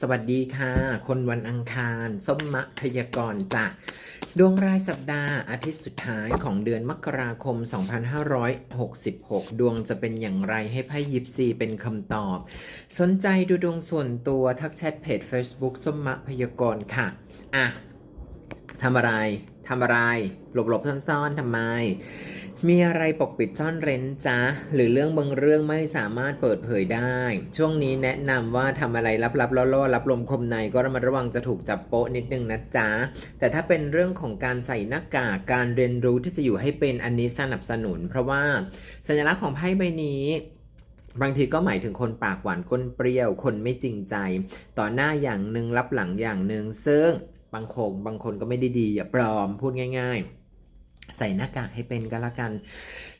สวัสดีค่ะ คนวันอังคาร ส้มมะพยากรจ้ะดวงรายสัปดาห์อาทิตย์สุดท้ายของเดือนมกราคม 2566 ดวงจะเป็นอย่างไรให้ไพ่ยิปซีเป็นคำตอบ สนใจดูดวงส่วนตัวทักแชทเพจ Facebook ส้มมะพยากรค่ะ อะทำอะไรทำอะไร หลบๆซ่อนๆทำไม มีอะไรปกปิดซ่อนเร้นจ๊ะหรือเรื่องบางเรื่องไม่สามารถเปิดเผยได้ ช่วงนี้แนะนำว่าทำอะไรลับๆล่อๆรับลมคมในก็ระมัดระวังจะถูกจับโป๊ะนิดนึงนะจ๊ะแต่ถ้าเป็นเรื่องของการใส่หน้ากากการเรียนรู้ที่จะอยู่ให้เป็นอันนี้สนับสนุน เพราะว่าสัญลักษณ์ของไพ่ใบนี้บางทีก็หมายถึงคนปากหวานก้นเปรี้ยว คนไม่จริงใจ ต่อหน้าอย่างหนึ่งรับหลังอย่างหนึ่งซึ่งบางคนบางคนก็ไม่ได้ดีอย่าปลอมพูดง่าย ๆ ใส่หน้ากากให้เป็นก็แล้วกัน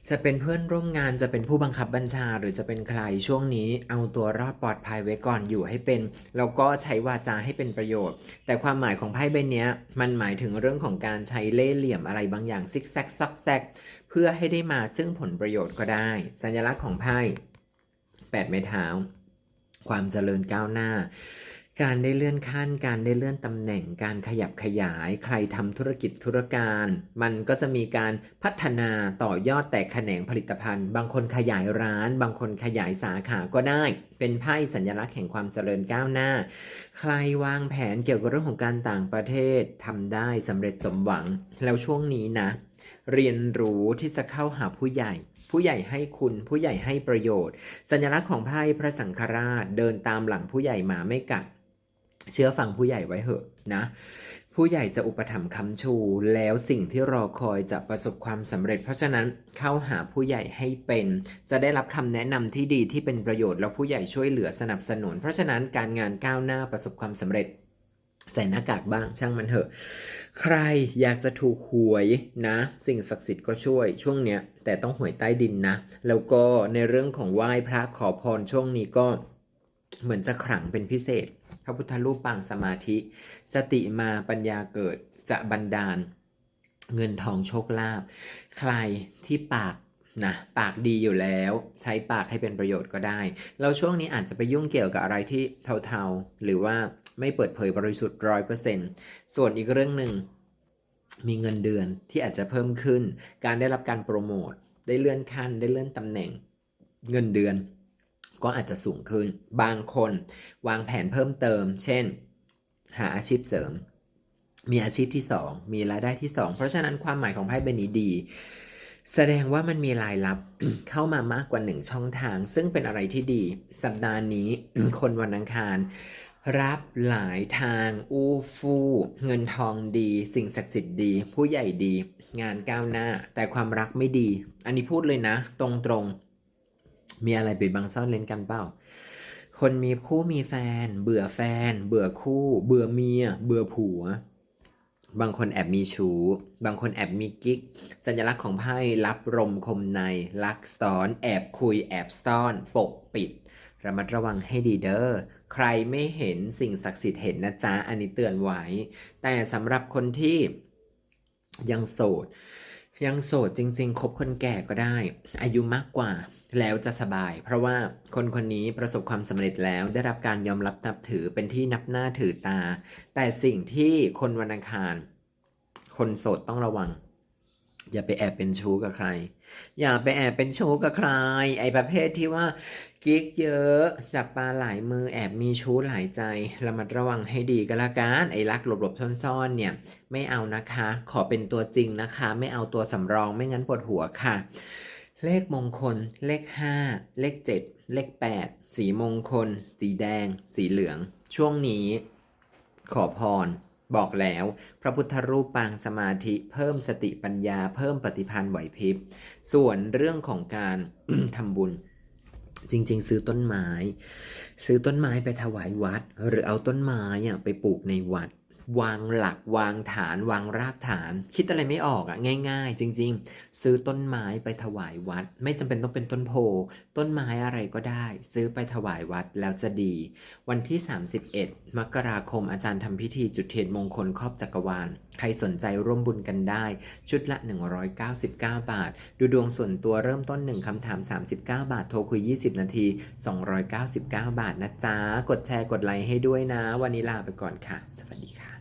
จะเป็นเพื่อนร่วมงานจะเป็นผู้บังคับบัญชาหรือจะเป็นใครช่วงนี้เอาตัวรอดปลอดภัยไว้ก่อนอยู่ให้เป็นแล้วก็ใช้วาจาให้เป็นประโยชน์ แต่ความหมายของไพ่ใบนี้มันหมายถึงเรื่องของการใช้เล่ห์เหลี่ยมอะไรบางอย่างซิกแซกซักแซกเพื่อให้ได้มาซึ่งผลประโยชน์ก็ได้ สัญลักษณ์ของไพ่แปดไม้เท้า ความเจริญก้าวหน้า การได้เลื่อนขั้น การได้เลื่อนตำแหน่ง การขยับขยาย ใครทำธุรกิจธุรการ มันก็จะมีการพัฒนาต่อยอดแตกแขนงผลิตภัณฑ์ บางคนขยายร้าน บางคนขยายสาขาก็ได้ เป็นไพ่สัญลักษณ์แห่งความเจริญก้าวหน้า ใครวางแผนเกี่ยวกับเรื่องของการต่างประเทศทำได้สำเร็จสมหวัง แล้วช่วงนี้นะ เรียนรู้ที่จะเข้าหาผู้ใหญ่ผู้ใหญ่ให้คุณผู้ใหญ่ให้ประโยชน์ สัญลักษณ์ของไพ่พระสังฆราช เดินตามหลังผู้ใหญ่หมาไม่กัด เชื่อฟังผู้ใหญ่ไว้เหอะนะ ผู้ใหญ่จะอุปถัมภ์ค้ำชู แล้วสิ่งที่รอคอยจะประสบความสำเร็จ เพราะฉะนั้นเข้าหาผู้ใหญ่ให้เป็น จะได้รับคำแนะนำที่ดีที่เป็นประโยชน์แล้วผู้ใหญ่ช่วยเหลือสนับสนุน เพราะฉะนั้นการงานก้าวหน้าประสบความสำเร็จใส่หน้ากากบ้างช่างมันเถอะ ใครอยากจะถูกหวยนะ สิ่งศักดิ์สิทธิ์ก็ช่วยช่วงเนี้ย แต่ต้องหวยใต้ดินนะ แล้วก็ในเรื่องของไหว้พระขอพรช่วงนี้ก็เหมือนจะขลังเป็นพิเศษ พระพุทธรูปปางสมาธิ สติมาปัญญาเกิดจะบันดาล เงินทองโชคลาภใครที่ปากนะปากดีอยู่แล้วใช้ปากให้เป็นประโยชน์ก็ได้แล้วช่วงนี้อาจจะไปยุ่งเกี่ยวกับอะไรที่เทาๆ หรือว่าไม่เปิดเผยบริสุทธิ์ร้อยเปอร์เซ็นต์ส่วนอีกเรื่องหนึ่งมีเงินเดือนที่อาจจะเพิ่มขึ้น การได้รับการโปรโมท ได้เลื่อนขั้น ได้เลื่อนตำแหน่ง เงินเดือน ก็อาจจะสูงขึ้น บางคนวางแผนเพิ่มเติม เช่น หาอาชีพเสริม มีอาชีพที่ 2 มีรายได้ที่ 2 เพราะฉะนั้นความหมายของไพ่ใบนี้ดี แสดงว่ามันมีรายรับเข้ามามากกว่าหนึ่งช่องทาง ซึ่งเป็นอะไรที่ดี สัปดาห์นี้คนวันอังคารรับหลายทาง อู้ฟู่เงินทองดี สิ่งศักดิ์สิทธิ์ดี ผู้ใหญ่ดี งานก้าวหน้า แต่ความรักไม่ดี อันนี้พูดเลยนะ ตรงๆ มีอะไรปิดบังซ่อนเล้นกันเปล่า คนมีคู่มีแฟน เบื่อแฟน เบื่อคู่ เบื่อเมีย เบื่อผัว บางคนแอบมีชู้ บางคนแอบมีกิ๊ก สัญลักษณ์ของไพ่รับรมคมใน ลักซ้อน แอบคุย แอบซ่อน ปกปิด ระมัดระวังให้ดีเด้อ ใครไม่เห็นสิ่งศักดิ์สิทธิ์เห็นนะจ๊ะ อันนี้เตือนไว้ แต่สำหรับคนที่ยังโสด ยังโสดจริง ๆ คบคนแก่ก็ได้ อายุมากกว่าแล้วจะสบาย เพราะว่าคนคนนี้ประสบความสำเร็จแล้วได้รับการยอมรับนับถือเป็นที่นับหน้าถือตา แต่สิ่งที่คนวันอังคาร คนโสดต้องระวัง อย่าไปแอบเป็นชู้กับใคร อย่าไปแอบเป็นชู้กับใคร ไอ้ประเภทที่ว่ากิ๊กเยอะจับปลาหลายมือแอบมีชู้หลายใจระมัดระวังให้ดีก็แล้วกันไอ้รักหลบๆซ่อนๆเนี่ยไม่เอานะคะ ขอเป็นตัวจริงนะคะ ไม่เอาตัวสำรองไม่งั้นปวดหัวค่ะ เลขมงคล เลข 5 เลข 7 เลข 8 สีมงคล สีแดง สีเหลือง ช่วงนี้ ขอพร บอกแล้ว พระพุทธรูปปางสมาธิ เพิ่มสติปัญญา เพิ่มปฏิพันธ์ไหวพริบ ส่วนเรื่องของการทำบุญจริงๆ ซื้อต้นไม้ ซื้อต้นไม้ไปถวายวัด หรือเอาต้นไม้ไปปลูกในวัด วางหลักวางฐาน วางรากฐาน คิดอะไรไม่ออกอะง่าย ๆ จริง ๆ ซื้อต้นไม้ไปถวายวัด ไม่จำเป็นต้องเป็นต้นโพ ต้นไม้อะไรก็ได้ ซื้อไปถวายวัดแล้วจะดี วันที่ 31 มกราคมอาจารย์ทำพิธีจุดเทียนมงคลครอบจักรวาล ใครสนใจร่วมบุญกันได้ ชุดละ 199 บาท ดูดวงส่วนตัวเริ่มต้น 1คำถาม 39 บาท โทรคุย 20 นาที 299 บาทนะจ๊ะ กดแชร์กดไลค์ให้ด้วยนะ วันนี้ลาไปก่อนค่ะ สวัสดีค่ะ